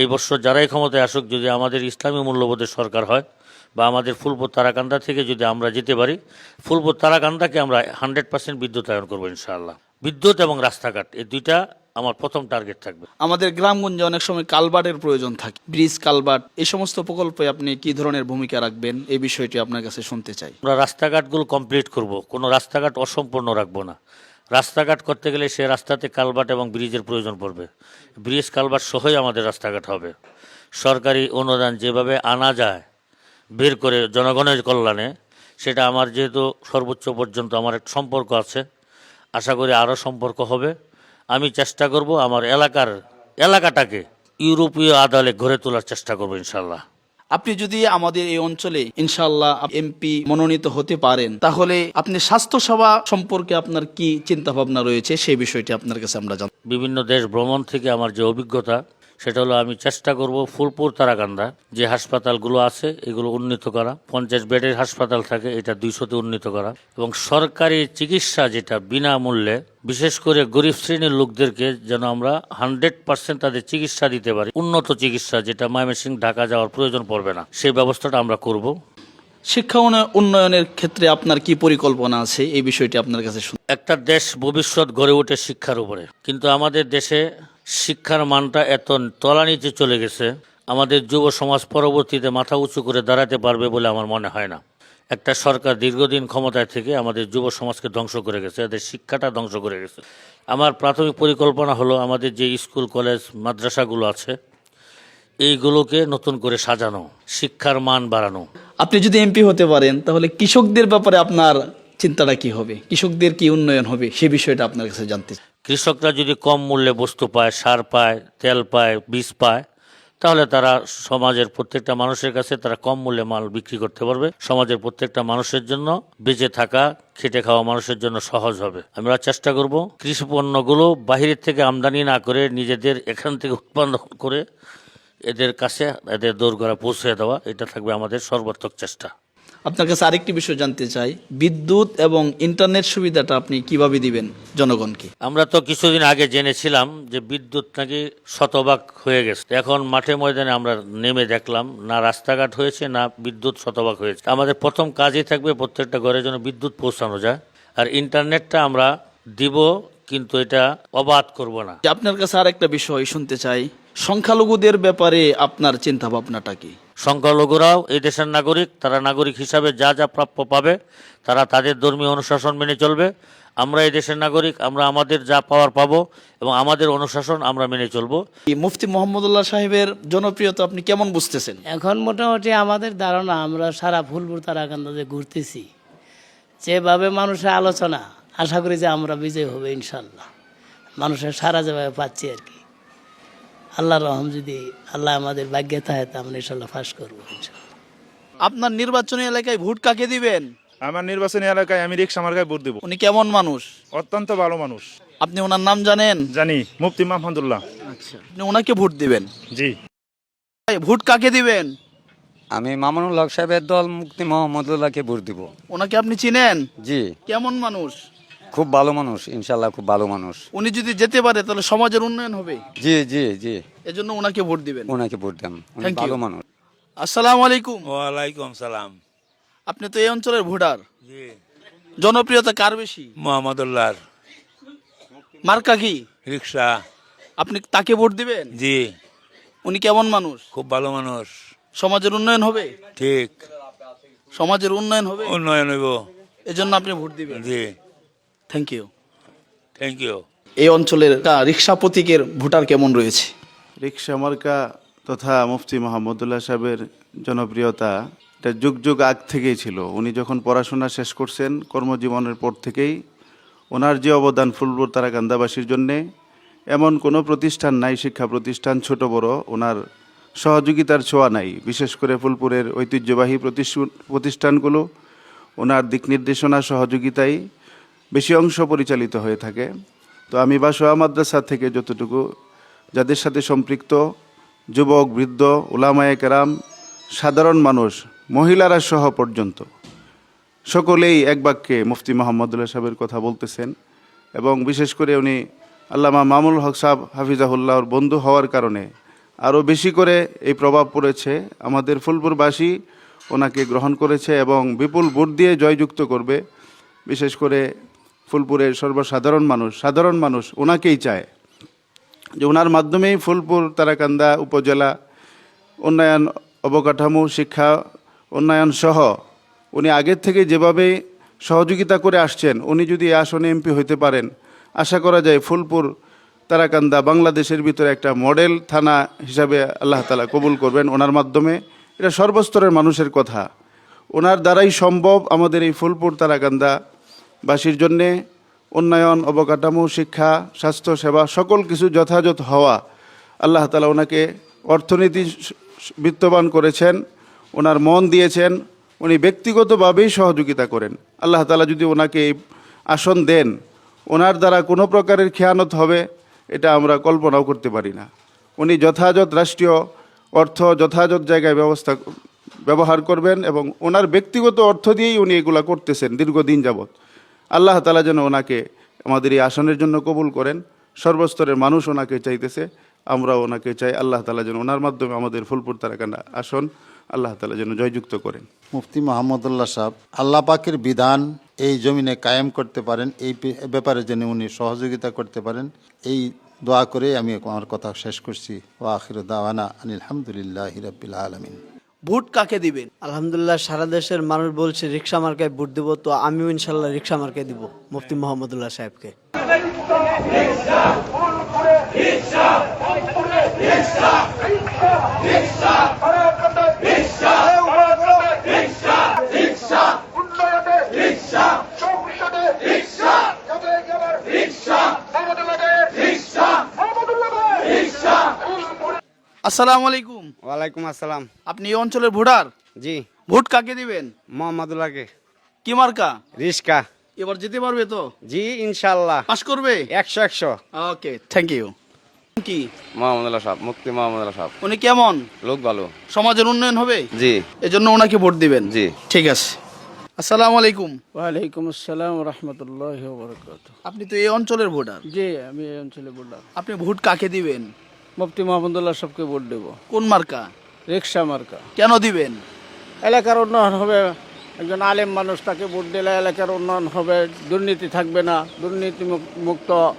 এই বছর যারাই ক্ষমতায় আসুক যদি আমাদের ইসলামী মূল্যবোধের সরকার হয় বা আমাদের ফুলপুর তারাকান্দা থেকে যদি আমরা যেতে পারি ফুলপুর তারাকান্দাকে আমরা হান্ড্রেড পার্সেন্ট বিদ্যুতায়ন করব ইনশাআল্লাহ। বিদ্যুৎ এবং রাস্তাঘাট এই দুইটা আমার প্রথম টার্গেট থাকবে। আমাদের গ্রামগঞ্জে অনেক সময় কালবার্টের প্রয়োজন থাকে ব্রিজ কালবার্ট এই সমস্ত প্রকল্পে আপনি কি ধরনের ভূমিকা রাখবেন? এই বিষয়টি আপনার কাছে শুনতে চাই। আমরা রাস্তাঘাটগুলো কমপ্লিট করব কোনো রাস্তাঘাট অসম্পূর্ণ রাখব না। রাস্তাঘাট করতে গেলে সে রাস্তাতে কালভার্ট এবং ব্রিজের প্রয়োজন পড়বে। ব্রিজ, কালভার্ট সহই আমাদের রাস্তাঘাট হবে। সরকারি অনুদান যেভাবে আনা যায় বের করে জনগণের কল্যাণে, সেটা আমার যেহেতু সর্বোচ্চ পর্যন্ত আমার এক সম্পর্ক আছে, আশা করি আরও সম্পর্ক হবে। আমি চেষ্টা করব আমার এলাকার, এলাকাটাকে ইউরোপীয় আদালে গড়ে তোলার চেষ্টা করব ইনশাল্লাহ আপনি যদি আমাদের এই অঞ্চলে ইনশাল্লাহ এমপি মনোনীত হতে পারেন, তাহলে আপনি স্বাস্থ্যসেবা সম্পর্কে আপনার কি চিন্তা ভাবনা রয়েছে সেই বিষয়টি আপনার কাছে আমরা জান বিভিন্ন দেশ ভ্রমণ থেকে আমার যে অভিজ্ঞতা সেটা হলো আমি চেষ্টা করব ফুলপুর তারাকান্দা যে হাসপাতালগুলো আছে এগুলো উন্নীত করা। পঞ্চাশ বেডের হাসপাতাল থাকে এটা দুইশোতে উন্নীত করা। এবং সরকারি চিকিৎসা যেটা বিনামূল্যে বিশেষ করে গরিব শ্রেণির লোকদেরকে যেন আমরা হান্ড্রেড পার্সেন্ট তাদের চিকিৎসা দিতে পারি। উন্নত চিকিৎসা যেটা ময়মনসিং ঢাকা যাওয়ার প্রয়োজন পড়বে না। সেই ব্যবস্থাটা আমরা করব। শিক্ষা উন্নয়নের ক্ষেত্রে আপনার কি পরিকল্পনা আছে? এই বিষয়টি আপনার কাছে একটা দেশ ভবিষ্যৎ গড়ে ওঠে শিক্ষার উপরে। কিন্তু আমাদের দেশে শিক্ষার মানটা এত তলানিতে চলে গেছে, আমাদের যুব সমাজ পরবর্তীতে মাথা উঁচু করে দাঁড়াতে পারবে বলে আমার মনে হয় না। একটা সরকার দীর্ঘদিন ক্ষমতায় থেকে আমাদের যুব সমাজকে ধ্বংস করে গেছে, এদের শিক্ষাটা ধ্বংস করে গেছে। আমার প্রাথমিক পরিকল্পনা হলো আমাদের যে স্কুল, কলেজ, মাদ্রাসাগুলো আছে, এইগুলোকে নতুন করে সাজানো, শিক্ষার মান বাড়ানো। আপনি যদি এমপি হতে পারেন, তাহলে কৃষকদের ব্যাপারে আপনার চিন্তাটা কি হবে? কৃষকদের কি উন্নয়ন হবে? সে বিষয়টা আপনার কাছে জানতে চাই। কৃষকরা যদি কম মূল্যে বস্তু পায়, সার পায়, তেল পায়, বীজ পায়, তাহলে তারা সমাজের প্রত্যেকটা মানুষের কাছে তারা কম মূল্যে মাল বিক্রি করতে পারবে। সমাজের প্রত্যেকটা মানুষের জন্য বেঁচে থাকা, খেটে খাওয়া মানুষের জন্য সহজ হবে। আমরা চেষ্টা করব কৃষি পণ্যগুলো বাহিরের থেকে আমদানি না করে নিজেদের এখান থেকে উৎপন্ন করে এদের কাছে, এদের দোরগোড়া পৌঁছে দেওয়া। এটা থাকবে আমাদের সর্বাত্মক চেষ্টা। আপনার কাছে আরেকটি বিষয় জানতে চাই। বিদ্যুৎ এবং ইন্টারনেট সুবিধাটা আপনি কীভাবে দিবেন জনগণকে? আমরা তো কিছুদিন আগে জেনেছিলাম যে বিদ্যুৎ নাকি শতভাগ হয়ে গেছে। এখন মাঠে ময়দানে আমরা নেমে দেখলাম না রাস্তাঘাট হয়েছে না বিদ্যুৎ শতভাগ হয়েছে। আমাদের প্রথম কাজই থাকবে প্রত্যেকটা ঘরের জন্য বিদ্যুৎ পৌঁছানো যায়। আর ইন্টারনেটটা আমরা দিব কিন্তু এটা অবাধ করব না। আপনার কাছে আরেকটা বিষয় শুনতে চাই। সংখ্যালঘুদের ব্যাপারে আপনার চিন্তা ভাবনাটা কি? সংখ্যালঘুরাও এই দেশের নাগরিক তারা নাগরিক হিসাবে যা যা প্রাপ্য পাবে তারা তাদের ধর্মীয় অনুশাসন মেনে চলবে। আমরা এই দেশের নাগরিক আমরা আমাদের যা পাওয়ার পাবো এবং আমাদের অনুশাসন আমরা মেনে চলবো। এই মুফতি মোহাম্মদুল্লাহ সাহেবের জনপ্রিয়তা আপনি কেমন বুঝতেছেন? এখন মোটামুটি আমাদের ধারণা আমরা সারা ফুলপুর তারাকান্দাতে ঘুরতেছি। যেভাবে মানুষের আলোচনা আশা করি যে আমরা বিজয় হবে ইনশাল্লাহ। মানুষের সারা যেভাবে পাচ্ছি আর কি। আল্লাহ রহম যদি আল্লাহ আমাদের ভাগ্যে থাকে তা আমরা ইনশাল্লাহ ফাঁস করব আপনার নির্বাচনী এলাকায় ভোট কাকে দিবেন? আমার নির্বাচনী এলাকায় আমি রিক্সা মার্কায় ভোট দেবো। উনি কেমন মানুষ? অত্যন্ত ভালো মানুষ। আপনি ওনার নাম জানেন? জানি মুফতি মাহমুদুল্লাহ। আচ্ছা। আপনি ওনাকে ভোট দিবেন? জি। ভোট কাকে দিবেন? আমি মামুনুল হক সাহেবের দল মুক্তি মোহাম্মদুল্লাহকে ভোট দিব। ওনাকে আপনি চিনেন? জি। কেমন মানুষ? খুব ভালো মানুষ ইনশাল্লাহ খুব ভালো মানুষ। উনি যদি যেতে পারে তাহলে সমাজের উন্নয়ন হবে? জি জি জি। এজন্য ওনাকে ভোট দিবেন। ওনাকে ভোট দেন। উনি Thank you. ভালো মানুষ। আসসালামু আলাইকুম। ওয়ালাইকুম সালাম। আপনি তো এই অঞ্চলের ভোটার। জি। জনপ্রিয়তা কার বেশি? মোহাম্মদুল্লাহ মার্কা কি? রিক্সা। আপনি তাকে ভোট দিবেন? জি। উনি কেমন মানুষ? খুব ভালো মানুষ। সমাজের উন্নয়ন হবে? ঠিক। সমাজের উন্নয়ন হবে? উন্নয়ন হইব। এজন্য আপনি ভোট দিবেন। জি। থ্যাংক ইউ থ্যাংক ইউ এই অঞ্চলের রিক্সা প্রতীকের ভোটার কেমন রয়েছে? রিক্সা মার্কা তথা মুফতি মোহাম্মদুল্লাহ সাহেবের জনপ্রিয়তা এটা যুগ যুগ আগ থেকেই ছিল। উনি যখন পড়াশোনা শেষ করছেন কর্মজীবনের পর থেকেই ওনার যে অবদান ফুলপুর তারাকান্দাবাসীর জন্যে এমন কোনো প্রতিষ্ঠান নাই শিক্ষা প্রতিষ্ঠান ছোট বড় ওনার সহযোগিতার ছোঁয়া নাই। বিশেষ করে ফুলপুরের ঐতিহ্যবাহী প্রতিষ্ঠান- প্রতিষ্ঠানগুলো ওনার দিক নির্দেশনা সহযোগিতায় বেশি অংশ পরিচালিত হয়ে থাকে। তো আমি বা সোয়া মাদ্রাসা থেকে যতটুকু, যাদের সাথে সম্পৃক্ত, যুবক, বৃদ্ধ ওলামায়ে কেরাম, সাধারণ মানুষ, মহিলারা সহ পর্যন্ত, সকলেই এক বাক্যে মুফতি মোহাম্মদুল্লাহ সাহেবের কথা বলতেছেন এবং বিশেষ করে উনি আল্লামা মামুল হক সাহেব হাফিজাহুল্লাহর বন্ধু হওয়ার কারণে আরও বেশি করে এই প্রভাব পড়েছে। আমাদের ফুলপুরবাসী ওনাকে গ্রহণ করেছে এবং বিপুল ভোট দিয়ে জয়যুক্ত করবে। বিশেষ করে ফুলপুরের সর্বসাধারণ মানুষ, সাধারণ মানুষ ওনাকেই চায়। যে ওনার মাধ্যমেই ফুলপুর, তারাকান্দা উপজেলা, উন্নয়ন অবকাঠামো, শিক্ষা, উন্নয়ন সহ উনি আগের থেকে যেভাবে সহযোগিতা করে আসছেন, উনি যদি আসনে এমপি হইতে পারেন, আশা করা যায় ফুলপুর, তারাকান্দা বাংলাদেশের ভিতরে একটা মডেল থানা হিসাবে আল্লাহ তালা কবুল করবেন ওনার মাধ্যমে। এটা সর্বস্তরের মানুষের কথা। ওনার দ্বারাই সম্ভব আমাদের এই ফুলপুর, তারাকান্দা বাসীর জন্যে উন্নয়ন, অবকাঠামো, শিক্ষা, স্বাস্থ্য সেবা সকল কিছু যথাযথ হওয়া। আল্লাহ তালা ওনাকে অর্থনীতি বিত্তবান করেছেন, ওনার মন দিয়েছেন, উনি ব্যক্তিগতভাবেই সহযোগিতা করেন। আল্লাহ তালা যদি ওনাকে এই আসন দেন, ওনার দ্বারা কোনো প্রকারের খেয়ানত হবে, এটা আমরা কল্পনাও করতে পারি না। উনি যথাযথ রাষ্ট্রীয় অর্থ, যথাযথ জায়গায় ব্যবস্থা, ব্যবহার করবেন এবং ওনার ব্যক্তিগত অর্থ দিয়েই উনি এগুলা করতেছেন দীর্ঘদিন যাবৎ। আল্লাহ তালা যেন ওনাকে আমাদের এই আসনের জন্য কবুল করেন। সর্বস্তরের মানুষ ওনাকে চাইতেছে। আমরা ওনাকে চাই। আল্লাহ তালা যেন ওনার মাধ্যমে আমাদের ফুলপুর তারাকানা আসন আল্লাহ তালা যেন জয়যুক্ত করেন। মুফতি মোহাম্মদুল্লাহ সাহেব, আল্লাহ পাকের বিধান এই জমিনে কায়েম করতে পারেন, এই ব্যাপারে যেন উনি সহযোগিতা করতে পারেন, এই দোয়া করে আমি আমার কথা শেষ করছি। ও আখির দাওয়ানা আনিল হামদুলিল্লাহ হিরাবিল আলমিন। ভোট কাকে দিবেন? আলহামদুলিল্লাহ সারা দেশের মানুষ বলছে রিক্সা মার্কায় ভোট দেবো। তো আমিও ইনশাল্লাহ রিক্সা মার্কায় দিব মুফতি মোহাম্মদুল্লাহ সাহেবকে। আসসালামু আলাইকুম। ওয়ালাইকুম আসসালাম। আপনি এই অঞ্চলের ভোটার? জি। ভোট কাকে দিবেন? মোহাম্মদুল্লাহকে। কি মার্কা? রিস্কা এবার যেতে পারবে তো? জি ইনশাল্লাহ পাস করবে? একশো একশো। ওকে থ্যাংক ইউ কি? মোহাম্মদুল্লাহ সাহেব মুক্তি মোহাম্মদুল্লাহ সাহেব। উনি কেমন? লোক ভালো। সমাজের উন্নয়ন হবে? জি। এজন্য ওনাকে ভোট দিবেন? জি। ঠিক আছে। আসসালামু আলাইকুম। ওয়ালাইকুম আসসালাম রহমতুল্লাহ বরকাত আপনি তো এই অঞ্চলের ভোটার? জি আমি এই অঞ্চলের ভোটার। আপনি ভোট কাকে দিবেন? মুফতি মোহাম্মদুল্লাহ সবকে ভোট দেব। কোন মার্কা? রিক্সা মার্কা। কেন দিবেন? এলাকার উন্নয়ন হবে একজন আলেম মানুষ তাকে ভোট দিলে এলাকার উন্নয়ন হবে দুর্নীতি থাকবে না দুর্নীতি মুক- মুক্ত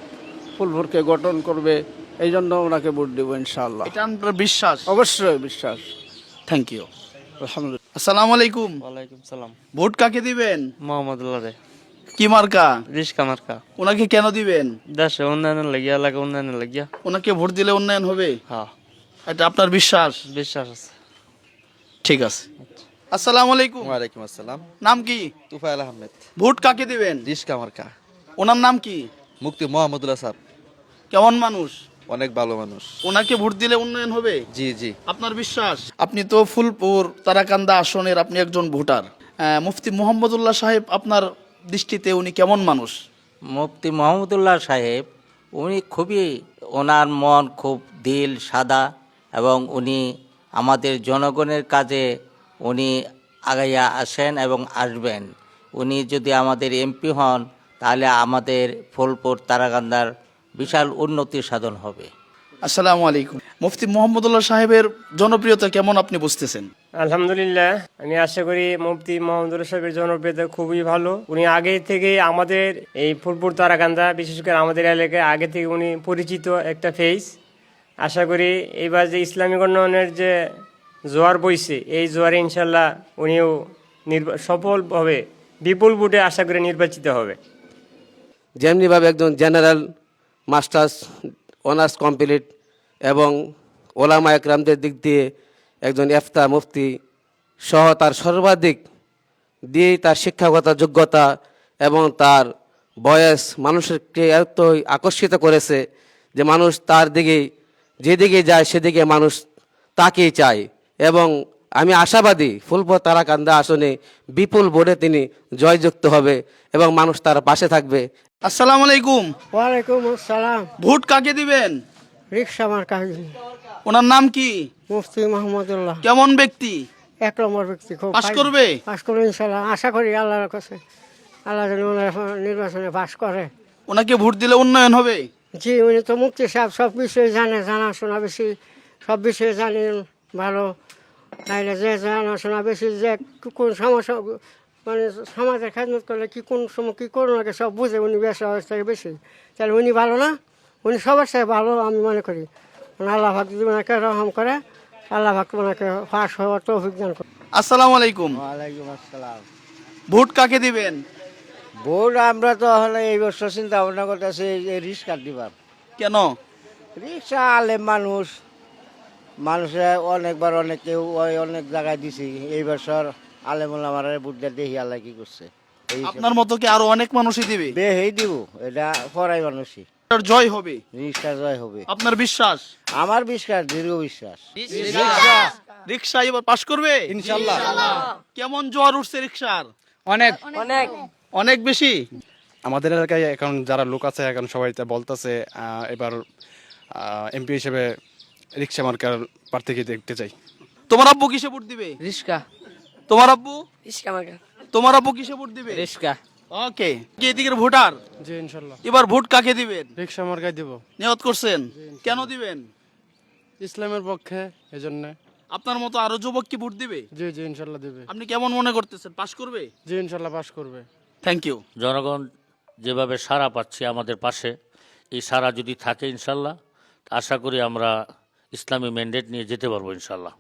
ফুলভুরকে গঠন করবে এই জন্য ওনাকে ভোট দেবো ইনশাআল্লাহ। এটা আপনার বিশ্বাস? অবশ্যই বিশ্বাস। থ্যাংক ইউ আলহামদুলিল্লাহ আসসালামু আলাইকুম। ওয়ালাইকুম সালাম। ভোট কাকে দিবেন? মোহাম্মদুল্লাহ রে। কি মার্কা? রিস্কা মার্কা। ওনাকে কেন দিবেন? দেশে উন্নয়নের লাগিয়া এলাকা উন্নয়নের লাগিয়া। ওনাকে ভোট দিলে উন্নয়ন হবে? হ্যাঁ। এটা আপনার বিশ্বাস? বিশ্বাস আছে। ঠিক আছে। আসসালামু আলাইকুম। ওয়ালাইকুম আসসালাম। নাম কি? তুফাইল আহমেদ। ভোট কাকে দিবেন? রিস্কা মার্কা। ওনার নাম কি? মুক্তি মোহাম্মদুল্লাহ সাহেব। কেমন মানুষ? অনেক ভালো মানুষ। ওনাকে ভোট দিলে উন্নয়ন হবে? জি জি। আপনার বিশ্বাস? আপনি তো ফুলপুর তারাকান্দা আসনের আপনি একজন ভোটার। মুফতি মোহাম্মদুল্লাহ সাহেব আপনার দৃষ্টিতে উনি কেমন মানুষ? মুফতি মোহাম্মদুল্লাহ সাহেব উনি খুবই ওনার মন খুব দিল সাদা এবং উনি আমাদের জনগণের কাজে উনি আগাইয়া আসেন এবং আসবেন। উনি যদি আমাদের এমপি হন তাহলে আমাদের ফুলপুর তারাকান্দার বিশাল উন্নতি সাধন হবে। আসসালামু আলাইকুম। মুফতি মোহাম্মদুল্লাহ সাহেবের জনপ্রিয়তা কেমন আপনি বুঝতেছেন? আলহামদুলিল্লাহ। আমি আশা করি মুফতি মোহাম্মদুল সাহেবের জনপ্রিয়তা খুবই ভালো। উনি আগে থেকে আমাদের এই ফুলপুর তারাকান্দা, বিশেষ করে আমাদের এলাকায় আগে থেকে উনি পরিচিত একটা ফেস আশা করি এবার যে ইসলামিক উন্নয়নের যে জোয়ার বইছে, এই জোয়ারে ইনশাল্লাহ উনিও সফলভাবে, বিপুল ভোটে আশা করি নির্বাচিত হবে। যেমনিভাবে একজন জেনারেল, মাস্টার্স, অনার্স কমপ্লিট এবং ওলামা একরামদের দিক দিয়ে একজন এফতা মুফতি সহ তার সর্বাধিক দিয়েই তার শিক্ষাগত যোগ্যতা এবং তার বয়স মানুষকে এত আকর্ষিত করেছে যে মানুষ তার দিকে যেদিকে যায় সেদিকে মানুষ তাকেই চায়। এবং আমি আশাবাদী ফুলপুর তারাকান্দা আসনে বিপুল ভোটে তিনি জয়যুক্ত হবে এবং মানুষ তার পাশে থাকবে। আসসালামু আলাইকুম। ওয়ালাইকুম আসসালাম। ভোট কাকে দিবেন? রিক্সা মার্কা ওনার নাম কি? মুফতি মোহাম্মদুল্লাহ কেমন ব্যক্তি? এক নম্বর ব্যক্তি খুব পাস করবে? পাশ করবে ইনশাল্লাহ আশা করি আল্লাহর কাছে আল্লাহ যেন ওনার নির্বাচনে পাশ করে। ওনাকে ভোট দিলে উন্নয়ন হবে? জি উনি তো মুক্তি সাহেব সব বিষয়ে জানে জানাশোনা বেশি। সব বিষয়ে জানি ভালো। তাইলে যে জানাশোনা বেশি যে কোন সমস্যা মানে সমাজের খেদমত করলে কি কোন সময় কী করুন আগে সব বুঝে উনি বেশ অবস্থায় বেশি। তাহলে উনি ভালো না? উনি সবার সাথে ভালো আমি মনে করি। আল্লাহ ভাগ যদি ওনাকে রহম করে আল্লাহ ভাগ ওনাকে ফাঁস হওয়ার তৌফিক দান করে আসসালামু আলাইকুম। ওয়ালাইকুম আসসালাম। ভোট কাকে দিবেন? ভোট আমরা তো হলে এই বছর চিন্তা ভাবনা করতেছি এই রিক্সা দিবার। কেন? রিক্সা আলে মানুষ মানুষে অনেকবার অনেক কেউ ওই অনেক জায়গায় দিছি এই বছর আলেমুল আমার বুদ্ধা দেখি আল্লাহ কি করছে। এই আপনার মতো কি আরও অনেক মানুষই দিবে? বেহেই দিব এটা পড়াই মানুষই। জয় হবে। রিক্সা জয় হবে। আপনার বিশ্বাস? আমার বিশ্বাস দীর্ঘ বিশ্বাস। রিক্সা? এবার পাশ করবে? ইনশাল্লাহ। কেমন জ্বর উঠছে রিক্সার? অনেক। অনেক। অনেক বেশি? আমাদের এলাকায় এখন যারা লোক আছে এখন সবাই বলতেছে আহ, এবার এমপি হিসেবে রিক্সা মার্কার প্রার্থীকে দেখতে চাই। তোমার আব্বু কিসে ভোট দিবে? রিস্কা তোমার আব্বু? রিস্কা আমাকে তোমার আব্বু কিসে ভোট দিবে? রিস্কা ওকে কে এদিকের ভোটার? জি ইনশাল্লাহ। এবার ভোট কাকে দিবেন? রিক্সা মার্কায় দেব। নিয়ত করছেন? কেন দিবেন? ইসলামের পক্ষে এজন্য। আপনার মতো আরও যুবক কি ভোট দিবে? জি জি ইনশাল্লাহ দেবে। আপনি কেমন মনে করতেছেন? পাশ করবে? জি ইনশাল্লাহ পাস করবে। থ্যাংক ইউ জনগণ যেভাবে সাড়া পাচ্ছে আমাদের পাশে এই সারা যদি থাকে ইনশাল্লাহ আশা করি আমরা ইসলামী ম্যান্ডেট নিয়ে যেতে পারব ইনশাল্লাহ।